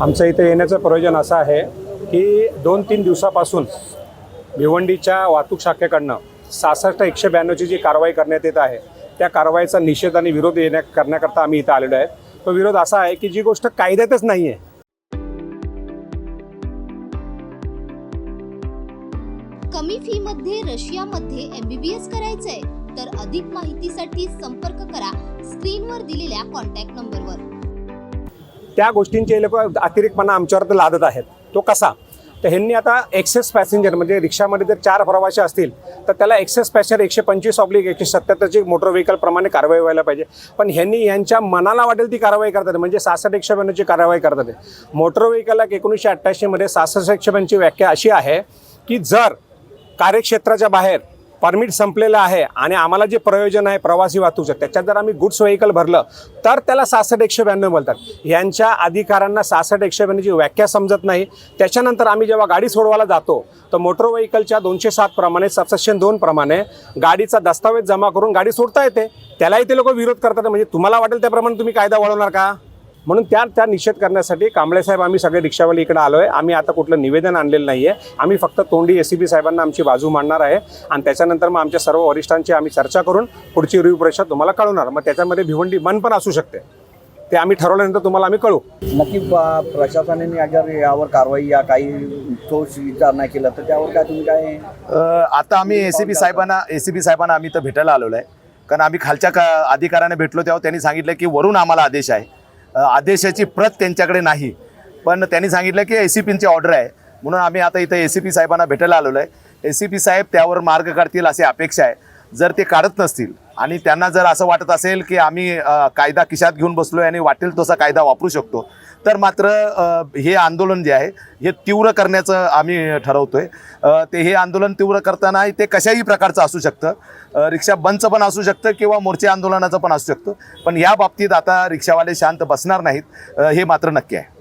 आमचं इथं येण्याचं प्रयोजन असं आहे की दोन तीन दिवसापासून भिवंडीच्या वाहतूक शाखेकडनं सहासष्ट एकशे ब्याण्णवची जी कारवाई करण्यात येत आहे त्या कारवाईचा निषेध आणि विरोध येण्या करण्याकरता आम्ही इथं आलेलो आहे तो विरोध असा आहे की जी गोष्ट कायद्यातच नाही आहे कमी फी मध्ये रशियामध्ये एमबीबीएस करायचंय तर अधिक माहितीसाठी संपर्क करा स्क्रीनवर दिलेल्या कॉन्टॅक्ट नंबरवर. त्या गोष्टींचे हे लोक अतिरिक्तपणा आमच्यावर तर लादत आहेत. तो कसा? तर ह्यांनी आता एक्सेस पॅसेंजर म्हणजे रिक्षामध्ये जर चार प्रवासी असतील तर त्याला एक्सेस पॅसेंजर एकशे पंचवीस ऑब्लिक एकशे सत्याहत्तरची मोटर व्हेकलप्रमाणे कारवाई व्हायला पाहिजे. पण ह्यांनी यांच्या मनाला वाटेल ती कारवाई करतात. म्हणजे सहासष्ट एकशे ब्याण्णवची कारवाई करतात. मोटर व्हेकलला एकोणीसशे अठ्ठ्याऐंशीमध्ये सहासष्ट एकशे ब्याण्णवची व्याख्या अशी आहे की जर कार्यक्षेत्राच्या बाहेर परमिट संपलेलं आहे आणि आम्हाला जे प्रयोजन आहे प्रवासी वाहतूकचं त्याच्यात जर आम्ही गुड्स व्हेकल भरलं तर त्याला सासष्ट एकशे ब्याण्णव बोलतात. यांच्या अधिकाऱ्यांना सासष्ट एकशे ब्याण्णवची व्याख्या समजत नाही. त्याच्यानंतर आम्ही जेव्हा गाडी सोडवायला जातो तर मोटर व्हेकलच्या दोनशे सात प्रमाणे सबसेक्शन दोन प्रमाणे गाडीचा दस्तावेज जमा करून गाडी सोडता येते. त्यालाही ते लोक विरोध करतात. म्हणजे तुम्हाला वाटेल त्याप्रमाणे तुम्ही कायदा वळवणार का? म्हणून त्या त्या निषेध करण्यासाठी कांबळे साहेब आम्ही सगळे रिक्षावाले इकडे आलो आहे आम्ही आता कुठलं निवेदन आणलेलं नाही आहे आम्ही फक्त तोंडी एस सी बी साहेबांना आमची बाजू मांडणार आहे. आणि त्याच्यानंतर मग आमच्या सर्व वरिष्ठांची आम्ही चर्चा करून पुढची रूपरेषा तुम्हाला कळवणार. मग त्याच्यामध्ये भिवंडी मन पण असू शकते. ते आम्ही ठरवल्यानंतर तुम्हाला आम्ही कळू नक्की प्रशासनाने अगर यावर कारवाई या काही ठोस विचार नाही केला तर त्यावर काय तुम्ही काय आता आम्ही ए सी बी साहेबांना ए सी बी साहेबांना आम्ही इथं भेटायला आलेलो आहे. कारण आम्ही खालच्या का अधिकाऱ्याने भेटलो तेव्हा त्यांनी सांगितलं की वरून आम्हाला आदेश आहे. आदेशाची प्रत त्यांच्याकडे नाही. पण त्यांनी सांगितलं की ए सी पींची ऑर्डर आहे. म्हणून आम्ही आता इथं ए सी पी साहेबांना भेटायला आलेलो आहे. ए सी पी साहेब त्यावर मार्ग काढतील अशी अपेक्षा आहे. जर ते काढत नसतील आणि त्यांना जर असं वाटत असेल की आम्ही कायदा खिशात घेऊन बसलो आणि वाटेल तसा कायदा वापरू शकतो तर मात्र हे आंदोलन जे आहे हे तीव्र करण्याचं आम्ही ठरवतोय. ते हे आंदोलन तीव्र करताना ते कशाही प्रकारचं असू शकतं. रिक्षा बंदचं पण असू शकतं किंवा मोर्चे आंदोलनाचं पण असू शकतं. पण या बाबतीत आता रिक्षावाले शांत बसणार नाहीत हे मात्र नक्की आहे.